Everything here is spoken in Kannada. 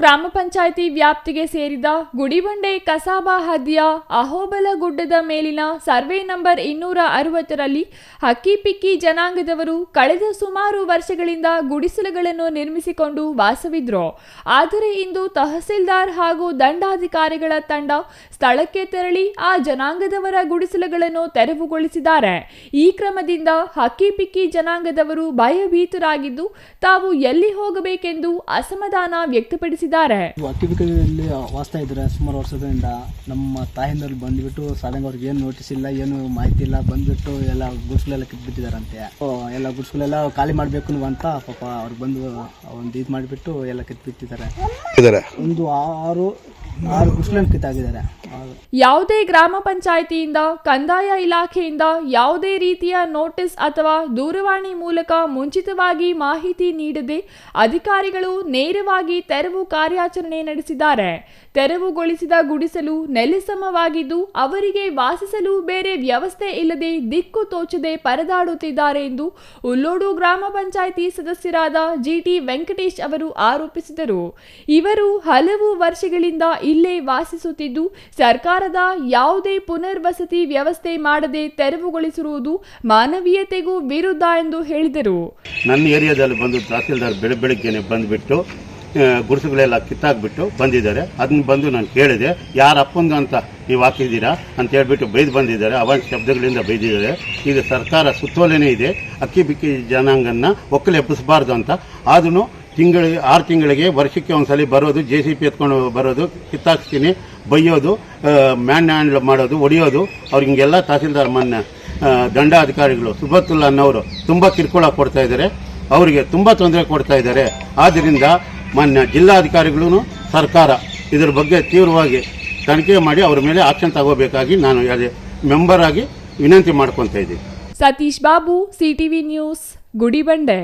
ಗ್ರಾಮ ಪಂಚಾಯಿತಿ ವ್ಯಾಪ್ತಿಗೆ ಸೇರಿದ ಗುಡಿಬಂಡೆ ಕಸಾಬಾ ಹದಿಯ ಅಹೋಬಲ ಗುಡ್ಡದ ಮೇಲಿನ ಸರ್ವೆ ನಂಬರ್ ಇನ್ನೂರ ಅರವತ್ತರಲ್ಲಿ ಹಕ್ಕಿಪಿಕ್ಕಿ ಜನಾಂಗದವರು ಕಳೆದ ಸುಮಾರು ವರ್ಷಗಳಿಂದ ಗುಡಿಸಲುಗಳನ್ನು ನಿರ್ಮಿಸಿಕೊಂಡು ವಾಸವಿದ್ರು. ಆದರೆ ಇಂದು ತಹಸೀಲ್ದಾರ್ ಹಾಗೂ ದಂಡಾಧಿಕಾರಿಗಳ ತಂಡ ಸ್ಥಳಕ್ಕೆ ತೆರಳಿ ಆ ಜನಾಂಗದವರ ಗುಡಿಸಲುಗಳನ್ನು ತೆರವುಗೊಳಿಸಿದ್ದಾರೆ. ಈ ಕ್ರಮದಿಂದ ಹಕ್ಕಿಪಿಕ್ಕಿ ಜನಾಂಗದವರು ಭಯಭೀತರಾಗಿದ್ದು ತಾವು ಎಲ್ಲಿ ಹೋಗಬೇಕೆಂದು ಅಸಮಾಧಾನ ವ್ಯಕ್ತಪಡಿಸಿದ್ದಾರೆ. ಅಕ್ಕಿಪಿಕಲ್ಲಿ ವಾಸ್ತಾ ಇದ್ರೆ ಸುಮಾರು ವರ್ಷದಿಂದ ನಮ್ಮ ತಾಯಿಂದಲ್ಲಿ ಬಂದ್ಬಿಟ್ಟು ಸಾದಂಗ್ ಅವ್ರಿಗೆ ಏನು ನೋಟಿಸ್ ಇಲ್ಲ ಏನು ಮಾಹಿತಿ ಇಲ್ಲ ಬಂದ್ಬಿಟ್ಟು ಎಲ್ಲ ಗುಡ್ಸ್ಗಳೆಲ್ಲ ಕಿತ್ಬಿಟ್ಟಿದಾರಂತೆ ಓ, ಎಲ್ಲ ಗುಡ್ಸ್ಗಳೆಲ್ಲ ಖಾಲಿ ಮಾಡಬೇಕು ಅಂತ ಪಾಪ ಅವ್ರು ಬಂದು ಒಂದು ಇದು ಮಾಡಿಬಿಟ್ಟು ಎಲ್ಲ ಕಿತ್ಬಿಟ್ಟಿದ್ದಾರೆ. ಇದ್ದಾರೆ ಒಂದು ಆರು ಆರು ಗುಡ್ಸ್ಗಳನ್ನು ಕಿತ್ತಾಕಿದ್ದಾರೆ. ಆರು. ಯಾವುದೇ ಗ್ರಾಮ ಪಂಚಾಯಿತಿಯಿಂದ, ಕಂದಾಯ ಇಲಾಖೆಯಿಂದ ಯಾವುದೇ ರೀತಿಯ ನೋಟಿಸ್ ಅಥವಾ ದೂರವಾಣಿ ಮೂಲಕ ಮುಂಚಿತವಾಗಿ ಮಾಹಿತಿ ನೀಡದೆ ಅಧಿಕಾರಿಗಳು ನೇರವಾಗಿ ತೆರವು ಕಾರ್ಯಾಚರಣೆ ನಡೆಸಿದ್ದಾರೆ. ತೆರವುಗೊಳಿಸಿದ ಗುಡಿಸಲು ನೆಲೆಸಮವಾಗಿದ್ದು, ಅವರಿಗೆ ವಾಸಿಸಲು ಬೇರೆ ವ್ಯವಸ್ಥೆ ಇಲ್ಲದೆ ದಿಕ್ಕು ತೋಚದೆ ಪರದಾಡುತ್ತಿದ್ದಾರೆ ಎಂದು ಉಲ್ಲೋಡು ಗ್ರಾಮ ಪಂಚಾಯಿತಿ ಸದಸ್ಯರಾದ ಜಿಟಿ ವೆಂಕಟೇಶ್ ಅವರು ಆರೋಪಿಸಿದರು. ಇವರು ಹಲವು ವರ್ಷಗಳಿಂದ ಇಲ್ಲೇ ವಾಸಿಸುತ್ತಿದ್ದು ಸರ್ಕಾರದ ಯಾವುದೇ ಪುನರ್ವಸತಿ ವ್ಯವಸ್ಥೆ ಮಾಡದೆ ತೆರವುಗೊಳಿಸಿರುವುದು ಮಾನವೀಯತೆಗೂ ವಿರುದ್ಧ ಎಂದು ಹೇಳಿದರು. ನನ್ನ ಏರಿಯಾದಲ್ಲಿ ಬಂದು ತಹಸೀಲ್ದಾರ್ ಬೆಳ ಬೆಳಗ್ಗೆನೆ ಬಂದುಬಿಟ್ಟು ಗುರುಸುಗಳೆಲ್ಲ ಕಿತ್ತಾಕ್ಬಿಟ್ಟು ಬಂದಿದ್ದಾರೆ. ಅದನ್ನ ಬಂದು ನಾನು ಕೇಳಿದೆ, ಯಾರ ಅಪ್ಪಂದು ಅಂತ ನೀವು ಹಾಕಿದ್ದೀರಾ? ಅಂತ ಹೇಳ್ಬಿಟ್ಟು ಬೈದು ಬಂದಿದ್ದಾರೆ. ಅವನ ಶಬ್ದಗಳಿಂದ ಬೈದಿದ್ದಾರೆ. ಈಗ ಸರ್ಕಾರ ಸುತ್ತೋಲೆನೇ ಇದೆ. ಅಕ್ಕಿ ಬಿಕ್ಕಿ ಜನಾಂಗನ್ನ ಒಕ್ಕಲೆಬ್ಬಿಸಬಾರ್ದು ಅಂತ. ಆದ್ರೂ ತಿಂಗಳಿಗೆ, ಆರು ತಿಂಗಳಿಗೆ ವರ್ಷಕ್ಕೆ ಒಂದ್ಸಲಿ ಬರೋದು ಜೆ ಸಿ ಪಿ ಎತ್ಕೊಂಡು ಬರೋದು, ಕಿತ್ತಾಕ್ಸ್ತೀನಿ, ಬೈಯೋದು ಮ್ಯಾನ್ ಹ್ಯಾಂಡ್ಲ್ ಮಾಡೋದು, ಹೊಡಿಯೋದು, ಅವ್ರಿಗೆ ಹಿಂಗೆಲ್ಲ ತಹಸೀಲ್ದಾರ್ ಮೊನ್ನೆ ದಂಡಾಧಿಕಾರಿಗಳು ಸುಬತ್ತುಲ್ಲಾ ಅನ್ನೋರು ತುಂಬ ಕಿರುಕುಳ ಕೊಡ್ತಾ ಇದ್ದಾರೆ, ಅವರಿಗೆ ತುಂಬ ತೊಂದರೆ ಕೊಡ್ತಾ ಇದ್ದಾರೆ. ಆದ್ದರಿಂದ ಮಾನ್ಯ ಜಿಲ್ಲಾಧಿಕಾರಿಗಳೂ ಸರ್ಕಾರ ಇದ್ರ ಬಗ್ಗೆ ತೀವ್ರವಾಗಿ ತನಿಖೆ ಮಾಡಿ ಅವರ ಮೇಲೆ ಆಕ್ಷನ್ ತಗೋಬೇಕಾಗಿ ನಾನು ಮೆಂಬರ್ ಆಗಿ ವಿನಂತಿ ಮಾಡ್ಕೊತಾ ಇದ್ದೀನಿ. Satish Babu CTV news, Gudibande.